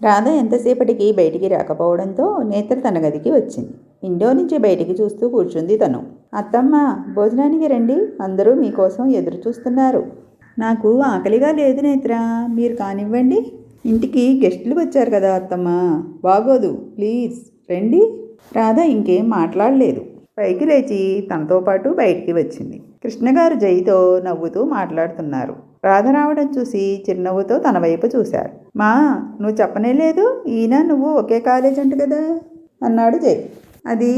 రాధ ఎంతసేపటికి బయటికి రాకపోవడంతో నేత్ర తన గదికి వచ్చింది. ఇండో నుంచి బయటికి చూస్తూ కూర్చుంది తను. అత్తమ్మ భోజనానికి రండి. అందరూ మీకోసం ఎదురు చూస్తున్నారు నాకు ఆకలిగా లేదు నేత్ర. మీరు కానివ్వండి. ఇంటికి గెస్టులు వచ్చారు కదా అత్తమ్మ. బాగోదు. ప్లీజ్ రండి. రాధ ఇంకేం మాట్లాడలేదు. పైకి లేచి తనతో పాటు బయటికి వచ్చింది. కృష్ణగారు జైతో నవ్వుతూ మాట్లాడుతున్నారు. రాధ రావడం చూసి చిరునవ్వుతో తన వైపు చూశారు. మా నువ్వు చెప్పనే లేదు. ఈయన నువ్వు ఒకే కాలేజ్ అంట కదా అన్నాడు జై. అది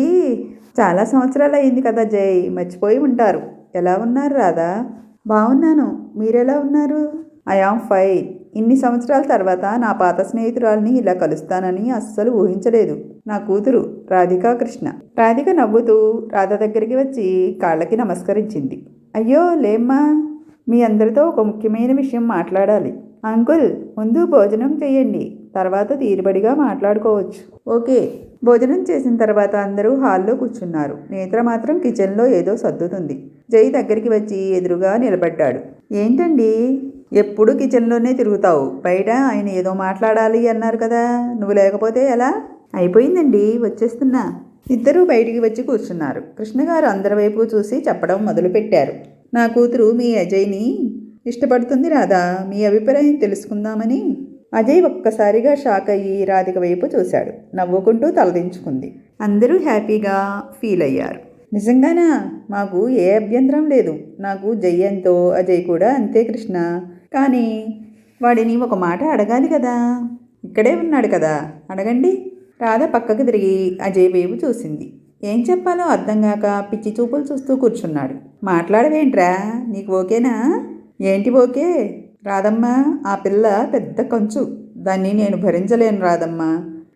చాలా సంవత్సరాలు అయింది కదా జై. మర్చిపోయి ఉంటారు. ఎలా ఉన్నారు రాధా? బాగున్నాను. మీరెలా ఉన్నారు? I am fine. ఇన్ని సంవత్సరాల తర్వాత నా పాత స్నేహితురాల్ని ఇలా కలుస్తానని అస్సలు ఊహించలేదు. నా కూతురు రాధికా కృష్ణ. రాధిక నవ్వుతూ రాధ దగ్గరికి వచ్చి కాళ్ళకి నమస్కరించింది. అయ్యో లేమ్మా. మీ అందరితో ఒక ముఖ్యమైన విషయం మాట్లాడాలి. అంకుల్ ముందు భోజనం చేయండి తర్వాత తీరుబడిగా మాట్లాడుకోవచ్చు. ఓకే. భోజనం చేసిన తర్వాత అందరూ హాల్లో కూర్చున్నారు. నేత్ర మాత్రం కిచెన్లో ఏదో సర్దుతుంది. జై దగ్గరికి వచ్చి ఎదురుగా నిలబడ్డాడు. ఏంటండి? ఎప్పుడు కిచెన్లోనే తిరుగుతావు? బయట ఆయన ఏదో మాట్లాడాలి అన్నారు కదా. నువ్వు లేకపోతే ఎలా? అయిపోయిందండి. వచ్చేస్తున్నా. ఇద్దరూ బయటికి వచ్చి కూర్చున్నారు. కృష్ణగారు అందరి వైపు చూసి చెప్పడం మొదలుపెట్టారు. నా కూతురు మీ అజయ్ని ఇష్టపడుతుంది రాధా. మీ అభిప్రాయం తెలుసుకుందామని. అజయ్ ఒక్కసారిగా షాక్ అయ్యి రాధిక వైపు చూశాడు. నవ్వుకుంటూ తలదించుకుంది. అందరూ హ్యాపీగా ఫీల్ అయ్యారు. నిజంగానా? మాకు ఏ అభ్యంతరం లేదు. నాకు జయ్యంతో అజయ్ కూడా అంతే కృష్ణ. కానీ వాడిని ఒక మాట అడగాలి కదా? ఇక్కడే ఉన్నాడు కదా. అడగండి. రాధ పక్కకు తిరిగి అజయ్ వైపు చూసింది. ఏం చెప్పాలో అర్థం కాక పిచ్చి చూపులు చూస్తూ కూర్చున్నాడు. మాట్లాడవేంట్రా? నీకు ఓకేనా? ఏంటి ఓకే? రాదమ్మ ఆ పిల్ల పెద్ద కంచు. దాన్ని నేను భరించలేను రాదమ్మ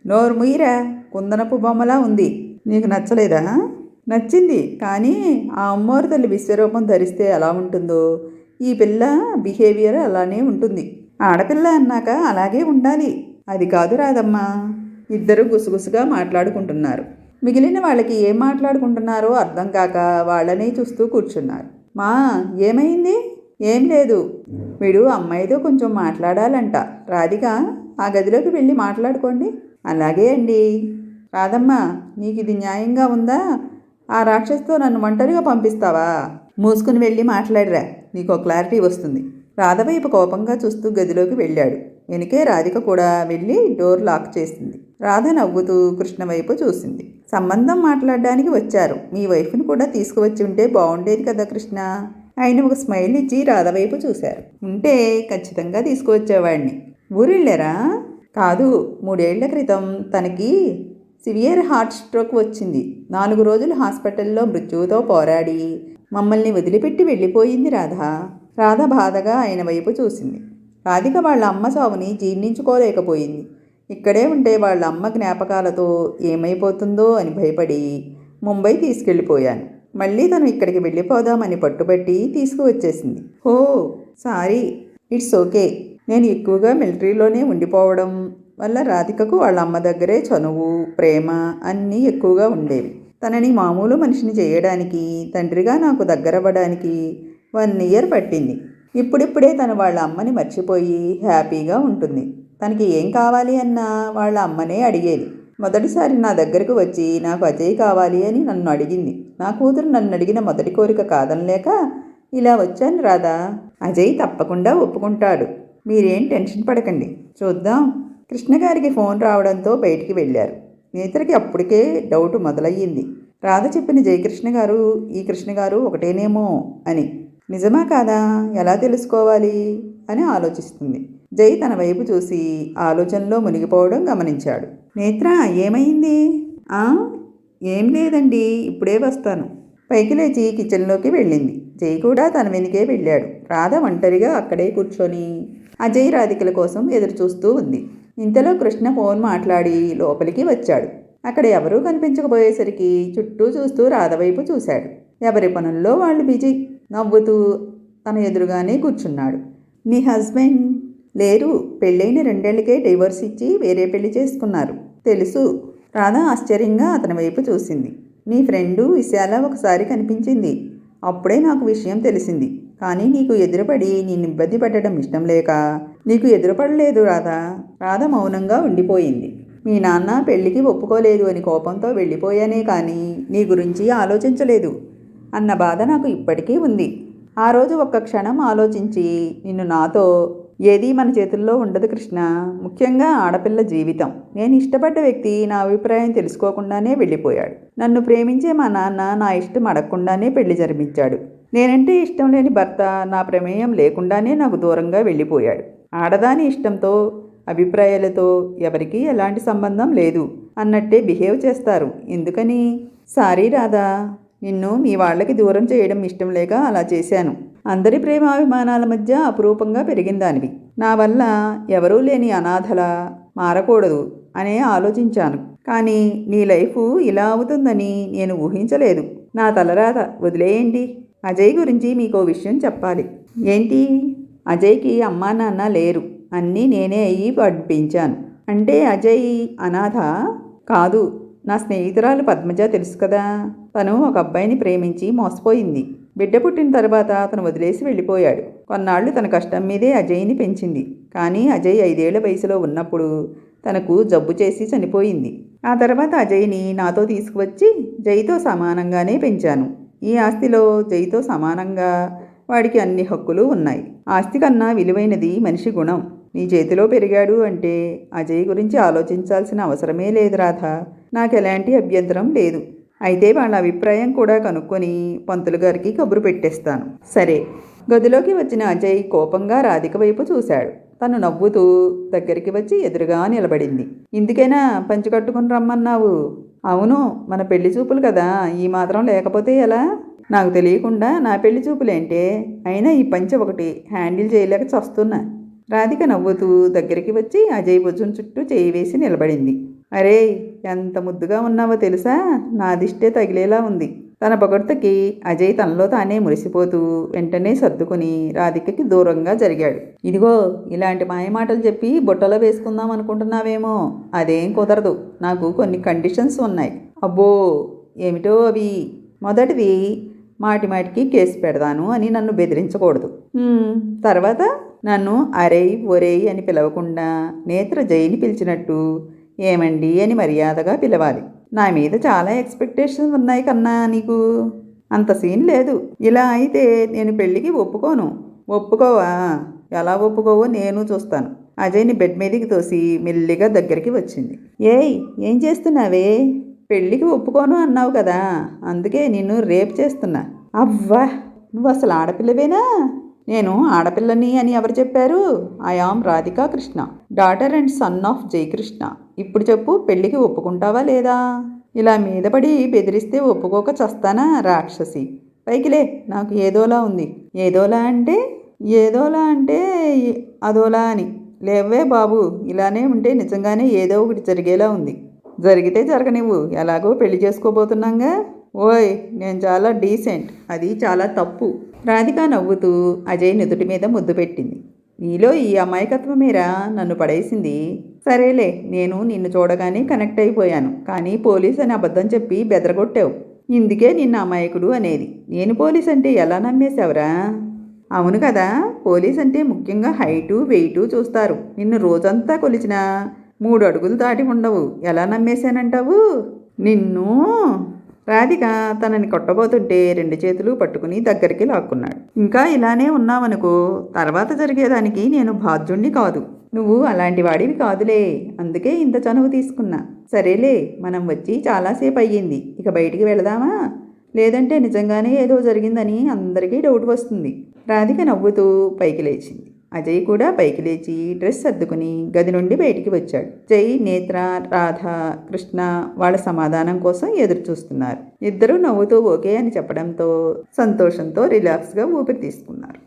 నోరు ముయ్యరా. కుందనపు బొమ్మలా ఉంది. నీకు నచ్చలేదా? నచ్చింది. కానీ ఆ అమ్మోరు తల్లి విశ్వరూపం ధరిస్తే ఎలా ఉంటుందో? ఈ పిల్ల బిహేవియర్ అలానే ఉంటుంది. ఆడపిల్ల అన్నాక అలాగే ఉండాలి. అది కాదు రాదమ్మా ఇద్దరు గుసగుసగా మాట్లాడుకుంటున్నారు. మిగిలిన వాళ్ళకి ఏం మాట్లాడుకుంటున్నారో అర్థం కాక వాళ్ళనే చూస్తూ కూర్చున్నారు. మా ఏమైంది? ఏం లేదు. వీడు అమ్మాయితో కొంచెం మాట్లాడాలంట. రాధిక ఆ గదిలోకి వెళ్ళి మాట్లాడుకోండి. అలాగే అండి. రాదమ్మా నీకు ఇది న్యాయంగా ఉందా? ఆ రాక్షస్తో నన్ను ఒంటరిగా పంపిస్తావా? మూసుకుని వెళ్ళి మాట్లాడరా. నీకు క్లారిటీ వస్తుంది. రాధవైపు కోపంగా చూస్తూ గదిలోకి వెళ్ళాడు. వెనుకే రాధిక కూడా వెళ్ళి డోర్ లాక్ చేసింది. రాధ నవ్వుతూ కృష్ణ వైపు చూసింది. సంబంధం మాట్లాడడానికి వచ్చారు. మీ వైఫ్ని కూడా తీసుకువచ్చి ఉంటే బాగుండేది కదా కృష్ణ? ఆయన ఒక స్మైల్ ఇచ్చి రాధ వైపు చూశారు. ఉంటే ఖచ్చితంగా తీసుకువచ్చేవాడిని. ఊరెళ్ళారా? కాదు మూడేళ్ళ క్రితం తనకి సివియర్ హార్ట్ స్ట్రోక్ వచ్చింది. నాలుగు రోజులు హాస్పిటల్లో మృత్యువుతో పోరాడి మమ్మల్ని వదిలిపెట్టి వెళ్ళిపోయింది రాధ. రాధ బాధగా ఆయన వైపు చూసింది. రాధిక వాళ్ళ అమ్మ చావుని జీర్ణించుకోలేకపోయింది. ఇక్కడే ఉంటే వాళ్ళ అమ్మ జ్ఞాపకాలతో ఏమైపోతుందో అని భయపడి ముంబై తీసుకెళ్ళిపోయాను. మళ్ళీ తను ఇక్కడికి వెళ్ళిపోదామని పట్టుబట్టి తీసుకువచ్చేసింది. హో సారీ ఇట్స్ ఓకే. నేను ఎక్కువగా మిలిటరీలోనే ఉండిపోవడం వల్ల రాధికకు వాళ్ళ అమ్మ దగ్గరే చనువు ప్రేమ అన్నీ ఎక్కువగా ఉండేవి. తనని మామూలు మనిషిని చేయడానికి తండ్రిగా నాకు దగ్గరవ్వడానికి వన్ ఇయర్ పట్టింది. ఇప్పుడిప్పుడే తను వాళ్ళ అమ్మని మర్చిపోయి హ్యాపీగా ఉంటుంది. తనకి ఏం కావాలి అన్నా వాళ్ళ అమ్మనే అడిగేది. మొదటిసారి నా దగ్గరకు వచ్చి నాకు అజయ్ కావాలి అని నన్ను అడిగింది. నా కూతురు నన్ను అడిగిన మొదటి కోరిక కాదనలేక ఇలా వచ్చాను రాదా అజయ్ తప్పకుండా ఒప్పుకుంటాడు. మీరేం టెన్షన్ పడకండి. చూద్దాం. కృష్ణగారికి ఫోన్ రావడంతో బయటికి వెళ్ళారు. నేత్రకి అప్పటికే డౌట్ మొదలయ్యింది. రాధ చెప్పిన జయకృష్ణ గారు ఈ కృష్ణ గారు ఒకటేనేమో అని. నిజమా కాదా? ఎలా తెలుసుకోవాలి? అని ఆలోచిస్తుంది. జై తన వైపు చూసి ఆలోచనలో మునిగిపోవడం గమనించాడు. నేత్ర ఏమైంది? ఆ? ఏం లేదండి ఇప్పుడే వస్తాను. పైకి లేచి కిచెన్లోకి వెళ్ళింది. జై కూడా తన వెనుకే వెళ్ళాడు. రాధ ఒంటరిగా అక్కడే కూర్చొని అజయ్ రాధికల కోసం ఎదురు చూస్తూ ఉంది. ఇంతలో కృష్ణ ఫోన్ మాట్లాడి లోపలికి వచ్చాడు. అక్కడ ఎవరూ కనిపించకపోయేసరికి చుట్టూ చూస్తూ రాధ వైపు చూశాడు. ఎవరి పనుల్లో వాళ్ళు బిజీ? నవ్వుతూ తన ఎదురుగానే కూర్చున్నాడు. నీ హస్బెండ్ లేరు. పెళ్ళైన రెండేళ్ళకే డైవర్స్ ఇచ్చి వేరే పెళ్ళి చేసుకున్నారు. తెలుసు. రాధ ఆశ్చర్యంగా అతని వైపు చూసింది. నీ ఫ్రెండు విశాల ఒకసారి కనిపించింది. అప్పుడే నాకు విషయం తెలిసింది. కానీ నీకు ఎదురుపడి నేను ఇబ్బంది పెట్టడం ఇష్టం లేక? నీకు ఎదురుపడలేదు రాధా. రాధ మౌనంగా ఉండిపోయింది. మీ నాన్న పెళ్ళికి ఒప్పుకోలేదు అని కోపంతో వెళ్ళిపోయానే కానీ నీ గురించి ఆలోచించలేదు అన్న బాధ నాకు ఇప్పటికీ ఉంది. ఆ రోజు ఒక్క క్షణం ఆలోచించి నిన్ను నాతో ఏది మన చేతుల్లో ఉండదు కృష్ణ. ముఖ్యంగా ఆడపిల్ల జీవితం. నేను ఇష్టపడ్డ వ్యక్తి నా అభిప్రాయం తెలుసుకోకుండానే వెళ్ళిపోయాడు. నన్ను ప్రేమించే మా నాన్న నా ఇష్టం అడగకుండానే పెళ్ళి జరిపించాడు. నేనంటే ఇష్టం లేని భర్త నా ప్రమేయం లేకుండానే నాకు దూరంగా వెళ్ళిపోయాడు. ఆడదాని ఇష్టంతో అభిప్రాయాలతో ఎవరికీ ఎలాంటి సంబంధం లేదు అన్నట్టే బిహేవ్ చేస్తారు. ఎందుకని? సారీ రాధా. నిన్ను మీ వాళ్ళకి దూరం చేయడం ఇష్టం లేక అలా చేశాను. అందరి ప్రేమాభిమానాల మధ్య అపురూపంగా పెరిగిందానివి. నా వల్ల ఎవరూ లేని అనాథల మారకూడదు అనే ఆలోచించాను. కానీ నీ లైఫ్ ఇలా అవుతుందని నేను ఊహించలేదు. నా తలరాత వదిలేయండి. అజయ్ గురించి మీకో విషయం చెప్పాలి. ఏంటి? అజయ్కి అమ్మా నాన్న లేరు. అన్నీ నేనే అయ్యి పంపించాను అంటే అజయ్ అనాథ కాదు. నా స్నేహితురాలు పద్మజ తెలుసు కదా. తను ఒక అబ్బాయిని ప్రేమించి మోసపోయింది. బిడ్డ పుట్టిన తర్వాత అతను వదిలేసి వెళ్ళిపోయాడు. కొన్నాళ్ళు తన కష్టం మీదే అజయ్ని పెంచింది. కానీ అజయ్ ఐదేళ్ళ వయసులో ఉన్నప్పుడు తనకు జబ్బు చేసి చనిపోయింది. ఆ తర్వాత అజయ్ని నాతో తీసుకువచ్చి జైతో సమానంగానే పెంచాను. ఈ ఆస్తిలో జైతో సమానంగా వాడికి అన్ని హక్కులు ఉన్నాయి. ఆస్తి కన్నా విలువైనది మనిషి గుణం. నీ చేతిలో పెరిగాడు అంటే అజయ్ గురించి ఆలోచించాల్సిన అవసరమే లేదు రాధా. నాకు ఎలాంటి అభ్యంతరం లేదు. అయితే వాళ్ళ అభిప్రాయం కూడా కనుక్కొని పంతులు గారికి కబురు పెట్టేస్తాను. సరే. గదిలోకి వచ్చిన అజయ్ కోపంగా రాధిక వైపు చూశాడు. తను నవ్వుతూ దగ్గరికి వచ్చి ఎదురుగా నిలబడింది. ఇందుకైనా పంచి కట్టుకుని రమ్మన్నావు? అవును మన పెళ్ళి చూపులు కదా. ఈ మాత్రం లేకపోతే ఎలా? నాకు తెలియకుండా నా పెళ్ళి చూపులేంటే? అయినా ఈ పంచె ఒకటి హ్యాండిల్ చేయలేక చస్తున్నా. రాధిక నవ్వుతూ దగ్గరికి వచ్చి అజయ్ భుజం చుట్టూ చేయి వేసి నిలబడింది. అరే ఎంత ముద్దుగా ఉన్నావో తెలుసా? నా దిష్టే తగిలేలా ఉంది. తన పొగడ్తకి అజయ్ తనలో తానే మురిసిపోతూ వెంటనే సర్దుకుని రాధికకి దూరంగా జరిగాడు. ఇదిగో ఇలాంటి మాయమాటలు చెప్పి బుట్టలో వేసుకుందాం అనుకుంటున్నావేమో? అదేం కుదరదు. నాకు కొన్ని కండిషన్స్ ఉన్నాయి. అబ్బో ఏమిటో అవి? మొదటిది మాటి మాటికి కేసు పెడతాను అని నన్ను బెదిరించకూడదు. తర్వాత నన్ను అరేయ్ ఒరేయ్ అని పిలవకుండా నేత్ర జైని పిలిచినట్టు ఏమండి అని మర్యాదగా పిలవాలి. నా మీద చాలా ఎక్స్పెక్టేషన్స్ ఉన్నాయి కన్నా నీకు. అంత సీన్ లేదు. ఇలా అయితే నేను పెళ్ళికి ఒప్పుకోను. ఒప్పుకోవా? ఎలా ఒప్పుకోవో నేను చూస్తాను. అజయ్ని బెడ్ మీదకి తోసి మెల్లిగా దగ్గరికి వచ్చింది. ఏయ్ ఏం చేస్తున్నావే? పెళ్ళికి ఒప్పుకోను అన్నావు కదా. అందుకే నిన్ను రేప్ చేస్తున్నా. అవ్వా నువ్వు అసలు ఆడపిల్లవేనా? నేను ఆడపిల్లని అని ఎవరు చెప్పారు? I am Radhika Krishna daughter and son of Jayakrishna ఇప్పుడు చెప్పు పెళ్ళికి ఒప్పుకుంటావా లేదా? ఇలా మీద పడి బెదిరిస్తే ఒప్పుకోక చస్తానా రాక్షసి? పైకిలే నాకు ఏదోలా ఉంది. ఏదోలా అంటే? ఏదోలా అంటే అదోలా అని. లేవే బాబు ఇలానే ఉంటే నిజంగానే ఏదో ఒకటి జరిగేలా ఉంది. జరిగితే జరగనివ్వు ఎలాగో పెళ్ళి చేసుకోబోతున్నాగా. ఓయ్ నేను చాలా డీసెంట్ అది చాలా తప్పు. రాధిక నవ్వుతూ అజయ్ నుదుటి మీద ముద్దు పెట్టింది. నీలో ఈ అమాయకత్వమేరా నన్ను పడేసింది. సరేలే నేను నిన్ను చూడగానే కనెక్ట్ అయిపోయాను. కానీ పోలీస్ అని అబద్ధం చెప్పి బెదరగొట్టావు. ఇందుకే నిన్న అమాయకుడు అనేది. నేను పోలీస్ అంటే ఎలా నమ్మేశావురా? అవును కదా పోలీస్ అంటే ముఖ్యంగా హైటు వెయిటు చూస్తారు. నిన్ను రోజంతా కొలిచిన మూడు అడుగులు దాటి ఉండవు. ఎలా నమ్మేశానంటావు? నిన్ను రాధిక తనని కొట్టబోతుంటే రెండు చేతులు పట్టుకుని దగ్గరికి లాక్కున్నాడు. ఇంకా ఇలానే ఉన్నావనుకో తర్వాత జరిగేదానికి నేను బాధ్యుణ్ణి కాదు. నువ్వు అలాంటి వాడివి కాదులే అందుకే ఇంత చనువు తీసుకున్నా. సరేలే మనం వచ్చి చాలాసేపు అయ్యింది. ఇక బయటికి వెళదామా? లేదంటే నిజంగానే ఏదో జరిగిందని అందరికీ డౌట్ వస్తుంది. రాధిక నవ్వుతూ పైకి లేచింది. అజయ్ కూడా పైకి లేచి డ్రెస్ సర్దుకుని గది నుండి బయటికి వచ్చాడు. జై నేత్ర రాధ కృష్ణ వాళ్ళ సమాధానం కోసం ఎదురు చూస్తున్నారు ఇద్దరూ నవ్వుతూ ఓకే అని చెప్పడంతో సంతోషంతో రిలాక్స్గా ఊపిరి తీసుకున్నారు